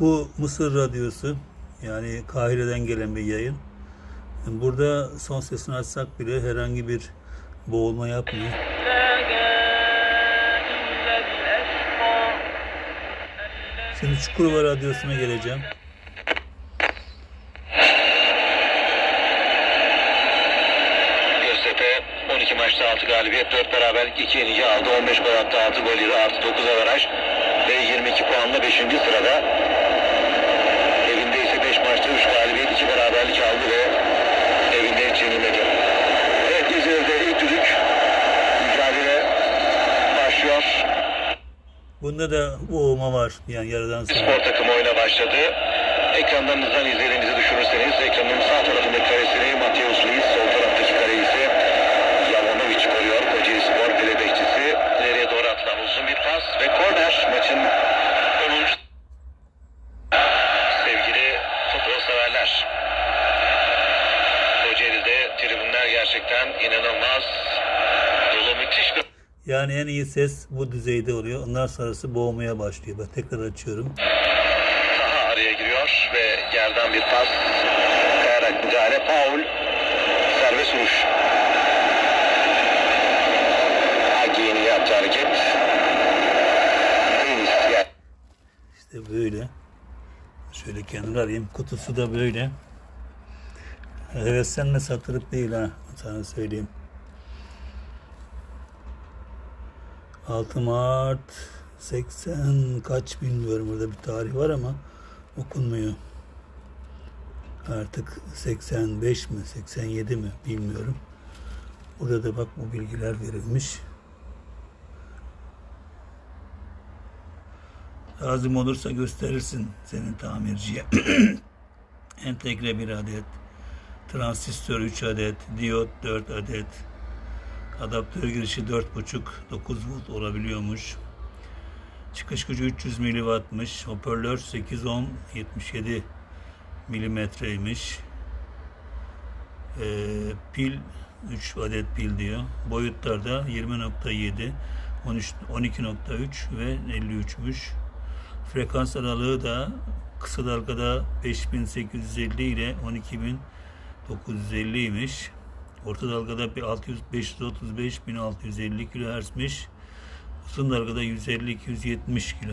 Bu Mısır Radyosu yani Kahire'den gelen bir yayın. Burada son sesini açsak bile herhangi bir boğulma yapmıyor. Şimdi Çukurova Radyosu'na geleceğim. 12 maçta 6 galibiyet, 4 beraberlik, 2 yenilgi aldı. 15 gol attı, 6 gol yedi, artı 9 averaj ve 22 puanla 5. sırada. Evinde ise 5 maçta 3 galibiyet, 2 beraberlik aldı ve evinde hiç yenilmedi. Evet İzmir'de ilk düdük mücadele başlıyor. Bunda da boğulma var yani yaradan sonra. Spor takımı oyuna başladı. Ekranlarınızdan izlediğinizi düşünürseniz ekranın sağ gerçekten inanılmaz dolu müthiş bir Yani en iyi ses bu düzeyde oluyor. Ondan sonrası boğulmaya başlıyor. Ben tekrar açıyorum. Taha araya giriyor ve yerden bir pas. Kayarak müdahale. Faul. Serbest vuruş. Hagi'nin yaptığı hareket. İşte böyle. Şöyle kenara alayım. Kutusu da böyle. Heveslenme satılık değil ha. Sana söyleyeyim. 6 Mart 80 kaç bilmiyorum burada bir tarih var ama okunmuyor. Artık 85 mi 87 mi bilmiyorum. Burada da bak bu bilgiler verilmiş. Lazım olursa gösterirsin senin tamirciye. Entegre bir adet, transistör 3 adet, diyot 4 adet, adaptör girişi 4.5 9 volt olabiliyormuş. Çıkış gücü 300 miliwattmış. Hoparlör 810 77 milimetreymiş. Ee, pil 3 adet pil diyor. Boyutlarda 20.7, 13 12.3 ve 53'müş. Frekans aralığı da kısa dalgada 5850 ile 12950'ymiş. Orta dalgada bir 600 535 1650 kHz'miş. Uzun dalgada 150 270 kHz.